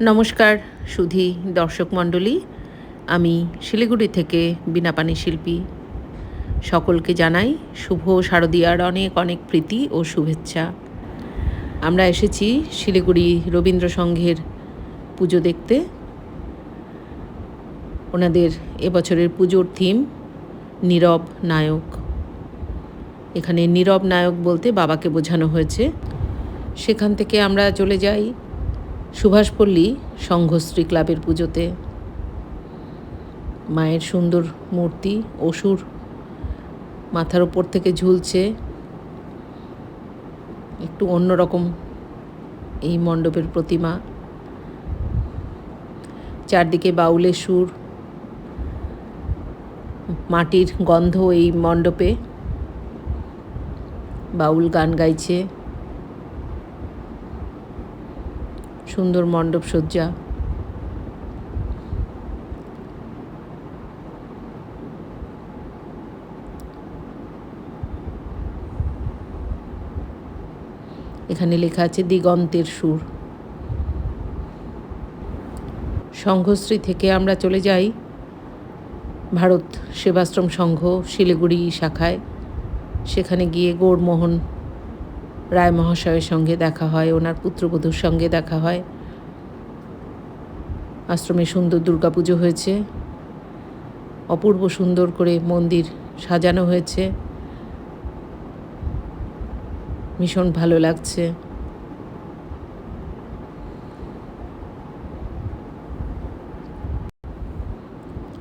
নমস্কার, সুধি দর্শক মণ্ডলী। আমি শিলিগুড়ি থেকে বিনাপানি শিল্পী। সকলকে জানাই শুভ শারদীয়ার অনেক অনেক প্রীতি ও শুভেচ্ছা। আমরা এসেছি শিলিগুড়ি রবীন্দ্র সংঘের পুজো দেখতে। ওনাদের এবছরের পুজোর থিম, নীরব নায়ক। এখানে নীরব নায়ক বলতে বাবাকে বোঝানো হয়েছে। সেখান থেকে আমরা চলে যাই সুভাষপল্লী সংঘশ্রী ক্লাবের পুজোতে। মায়ের সুন্দর মূর্তি, অসুর মাথার ওপর থেকে ঝুলছে। একটু অন্যরকম এই মণ্ডপের প্রতিমা। চারদিকে বাউলের সুর, মাটির গন্ধ এই মণ্ডপে। বাউল গান গাইছে। সুন্দর মণ্ডপ সজ্জা। এখানে লেখা আছে, দিগন্তের সুর। সংঘশ্রী থেকে আমরা চলে যাই ভারত সেবাশ্রম সংঘ শিলিগুড়ি শাখায়। সেখানে গিয়ে গৌরমোহন রায় মহাশয়ের সঙ্গে দেখা হয়, ওনার পুত্রবধূর সঙ্গে দেখা হয়। আশ্রমে সুন্দর দুর্গাপুজো হয়েছে। অপূর্ব সুন্দর করে মন্দির সাজানো হয়েছে। ভীষণ ভালো লাগছে।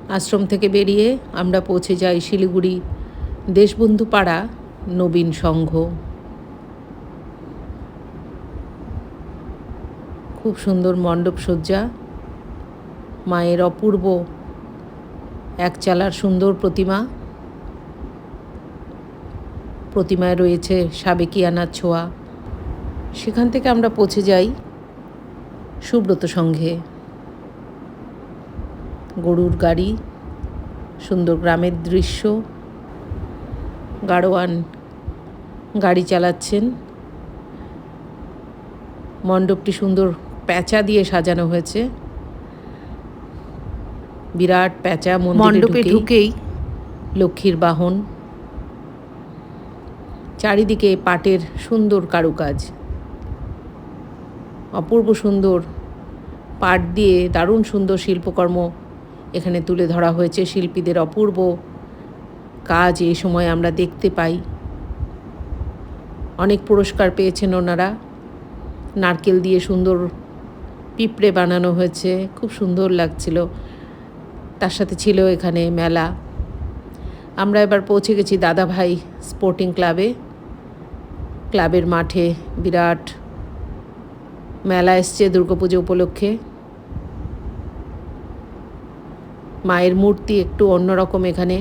আশ্রম থেকে বেরিয়ে আমরা পৌঁছে যাই শিলিগুড়ি দেশবন্ধু পাড়া নবীন সংঘ। খুব সুন্দর মণ্ডপ সজ্জা। মায়ের অপূর্ব এক চালার সুন্দর প্রতিমা। প্রতিমায় রয়েছে সাবেকিয়ানার ছোঁয়া। সেখান থেকে আমরা পৌঁছে যাই সুব্রত সংঘে গরুর গাড়ি, সুন্দর গ্রামের দৃশ্য। গাড়োয়ান গাড়ি চালাচ্ছেন। মণ্ডপটি সুন্দর প্যাঁচা দিয়ে সাজানো হয়েছে। বিরাট প্যাঁচা মণ্ডপে ঢুকেই। লক্ষ্মীর বাহন। চারিদিকে পাটের সুন্দর কারুকাজ। অপূর্ব সুন্দর পাট দিয়ে দারুণ সুন্দর শিল্পকর্ম এখানে তুলে ধরা হয়েছে। শিল্পীদের অপূর্ব কাজ এই সময় আমরা দেখতে পাই। অনেক পুরস্কার পেয়েছেন ওনারা। নারকেল দিয়ে সুন্দর পিঁপড়ে বানানো হয়েছে, খুব সুন্দর লাগছিল। তার সাথে ছিল এখানে মেলা। আমরা এবার পৌঁছে গেছি দাদাভাই স্পোর্টিং ক্লাবে ক্লাবের মাঠে বিরাট মেলা এসছে দুর্গাপুজো উপলক্ষে। মায়ের মূর্তি একটু অন্যরকম এখানে।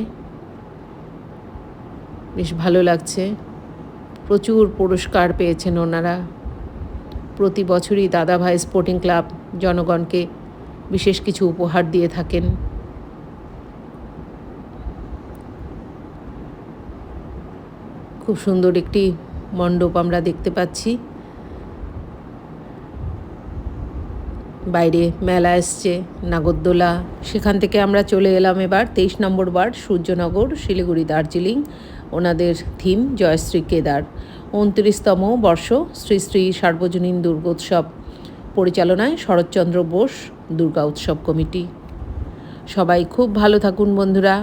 বেশ ভালো লাগছে। প্রচুর পুরস্কার পেয়েছেন ওনারা। প্রতি বছরই দাদাভাই স্পোর্টিং ক্লাব জনগণকে বিশেষ কিছু উপহার দিয়ে থাকেন। খুব সুন্দর একটি মণ্ডপ আমরা দেখতে পাচ্ছি। বাইরে মেলা এসছে, নাগরদোলা, সেখান থেকে আমরা চলে এলাম এবার তেইশ নম্বর ওয়ার্ড, সূর্যনগর, শিলিগুড়ি, দার্জিলিং। ওনাদের থিম জয়শ্রী কেদার। উনত্রিশতম বর্ষ শ্রী শ্রী সার্বজনীন দুর্গোৎসব। পরিচালনায় শরৎচন্দ্র বোস দুর্গা উৎসব কমিটি। সবাই খুব ভালো থাকুন বন্ধুরা।